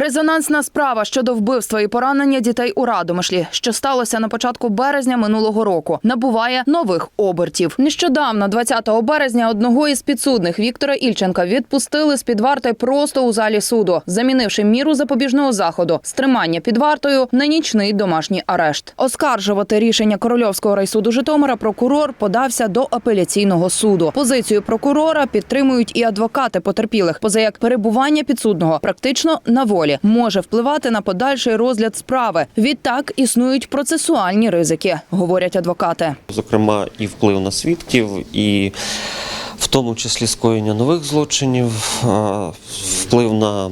Резонансна справа щодо вбивства і поранення дітей у Радомишлі, що сталося на початку березня минулого року, набуває нових обертів. Нещодавно, 20 березня, одного із підсудних Віктора Ільченка відпустили з під варти просто у залі суду, замінивши міру запобіжного заходу з тримання під вартою на нічний домашній арешт. Оскаржувати рішення Корольовського райсуду Житомира прокурор подався до апеляційного суду. Позицію прокурора підтримують і адвокати потерпілих, поза як перебування підсудного практично на волі може впливати на подальший розгляд справи. Відтак існують процесуальні ризики, говорять адвокати. зокрема, і вплив на свідків, і в тому числі скоєння нових злочинів, вплив на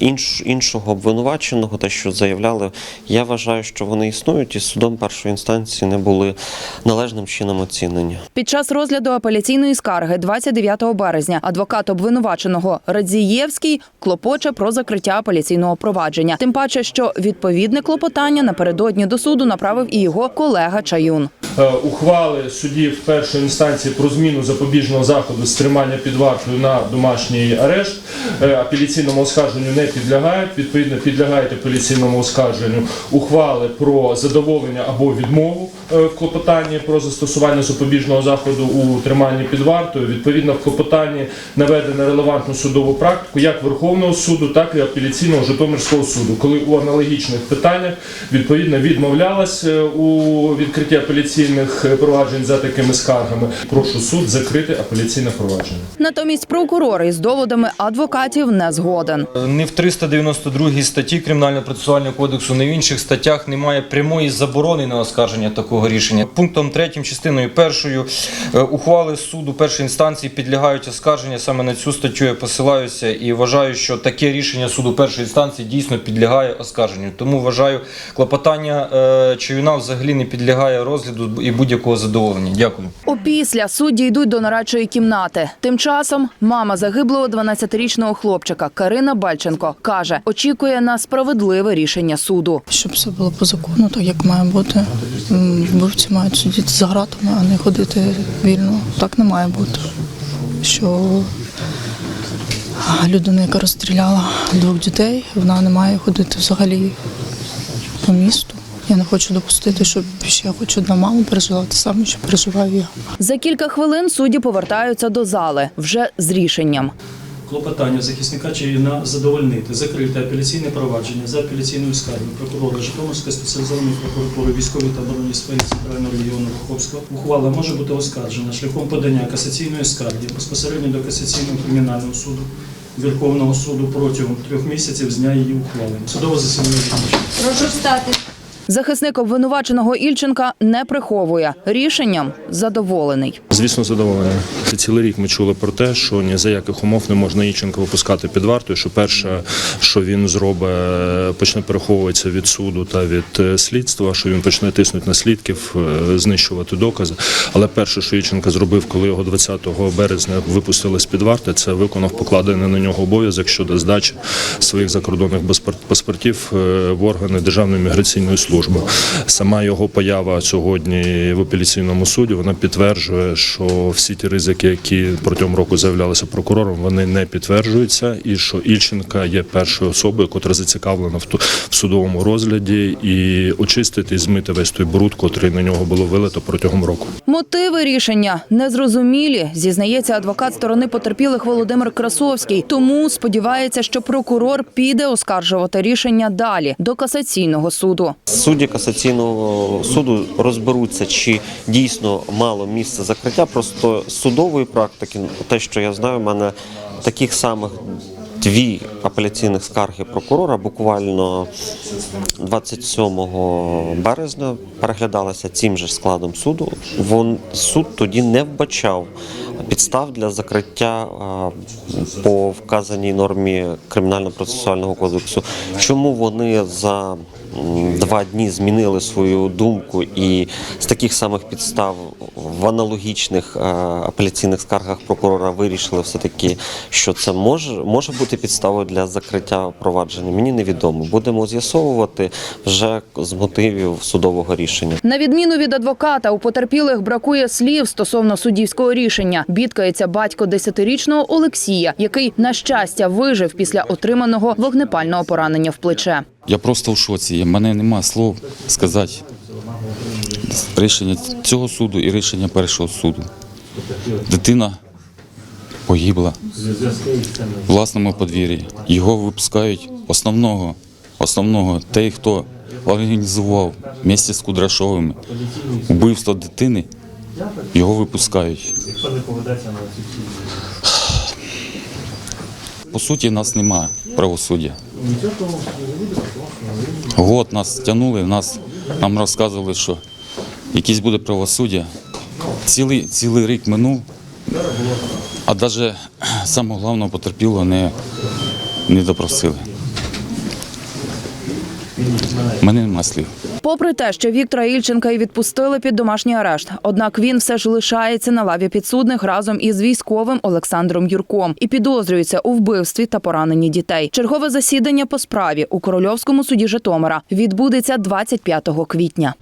інш, іншого обвинуваченого, те, що заявляли. Я вважаю, що вони існують і судом першої інстанції не були належним чином оцінені. Під час розгляду апеляційної скарги 29 березня адвокат обвинуваченого Радзієвський клопоче про закриття апеляційного провадження. Тим паче, що відповідне клопотання напередодні до суду направив і його колега Чаюн. Е, ухвали судів першої інстанції про зміну запобіжного заходу з тримання під вартою на домашній арешт е, апеляційному оскарженню не підлягають. Відповідно, підлягають апеляційному оскарженню ухвали про задоволення або відмову е, в клопотанні про застосування запобіжного заходу у триманні під вартою. Відповідно, в клопотанні наведено релевантну судову практику як Верховного суду, так і апеляційного Житомирського суду, коли у аналогічних питаннях відповідно відмовлялась у відкритті апеляційних е, проваджень за такими скаргами. Прошу суд закрити апеляційне провадження. Натомість прокурор із доводами адвокатів не згоден. Не в 392 статті Кримінального процесуального кодексу, не в інших статтях немає прямої заборони на оскарження такого рішення. Пунктом 3 частиною першою е, ухвали суду першої інстанції підлягають оскарження. Саме на цю статтю я посилаюся і вважаю, що таке рішення суду першої інстанції дійсно підлягає оскарженню. Тому вважаю, клопотання е, Чаюна взагалі не підлягає розгляду і будь-якого задоволення. Дякую. Опісля судді йдуть до нарадчої кімнати. Тим часом мама загиблого 12-річного хлопчика Карина Бальченко каже, очікує на справедливе рішення суду. Щоб все було по закону, так як має бути. Вбивці мають сидіти за гратами, а не ходити вільно. Так не має бути. Що людина, яка розстріляла двох дітей, вона не має ходити взагалі по місту. Я не хочу допустити, щоб ще хоч одна мама пережила те саме, що переживаю я. За кілька хвилин судді повертаються до зали вже з рішенням. Клопотання захисника Чаїна задовольнити, закрити апеляційне провадження за апеляційною скаргою прокурора Житомирської спеціалізованої прокуратури військової та оборонної сфері Центрального регіону Каховського. Ухвала може бути оскаржена шляхом подання касаційної скарги безпосередньо до касаційного кримінального суду Верховного суду протягом трьох місяців з дня її ухвалення. Судове засідання. Прошу встати. Захисник обвинуваченого Ільченка не приховує рішенням задоволений. Звісно, задоволений. Цілий рік ми чули про те, що ні за яких умов не можна Іченка випускати під вартою. Що перше, що він зробить, почне переховуватися від суду та від е, слідства, що він почне тиснути на свідків, е, знищувати докази. Але перше, що Іченка зробив, коли його 20 березня випустили з під варти, це виконав покладений на нього обов'язок щодо здачі своїх закордонних паспорт- паспортів е, в органи Державної міграційної служби. Сама його поява сьогодні в апеляційному суді вона підтверджує, що всі ті ризики, які протягом року заявлялися прокурором, вони не підтверджуються, і що Ільченка є першою особою, яка зацікавлена в ту- в судовому розгляді і очистити і змити весь той бруд, котрий на нього було вилито протягом року. Мотиви рішення незрозумілі, зізнається адвокат сторони потерпілих Володимир Красовський. Тому сподівається, що прокурор піде оскаржувати рішення далі до касаційного суду. Судді касаційного суду розберуться, чи дійсно мало місце закриття. Просто з судової практики, те, що я знаю, в мене таких самих дві апеляційних скарги прокурора буквально 27 березня переглядалися цим же складом суду. Вон суд тоді не вбачав підстав для закриття а, по вказаній нормі кримінально-процесуального кодексу. Чому вони за два дні змінили свою думку і з таких самих підстав в аналогічних е, апеляційних скаргах прокурора вирішили все таки, що це може, може бути підставою для закриття провадження. Мені невідомо. Будемо з'ясовувати вже з мотивів судового рішення. На відміну від адвоката, у потерпілих бракує слів стосовно суддівського рішення. Бідкається батько десятирічного Олексія, який на щастя вижив після отриманого вогнепального поранення в плече. Я просто в шоці. У мене нема слов сказати рішення цього суду і рішення першого суду. Дитина погибла в власному подвір'ї. Його випускають основного, основного, той, хто організував місті з Кудрашовими вбивство дитини, його випускають. По суті, нас немає правосуддя. Год нас тягнули, нас, нам розказували, що якесь буде правосуддя. Цілий, цілий рік минув, а навіть самого головного потерпілого не, не допросили. Мене нема слів. Попри те, що Віктора Ільченка і відпустили під домашній арешт, однак він все ж лишається на лаві підсудних разом із військовим Олександром Юрком і підозрюється у вбивстві та пораненні дітей. Чергове засідання по справі у Корольовському суді Житомира відбудеться 25 квітня.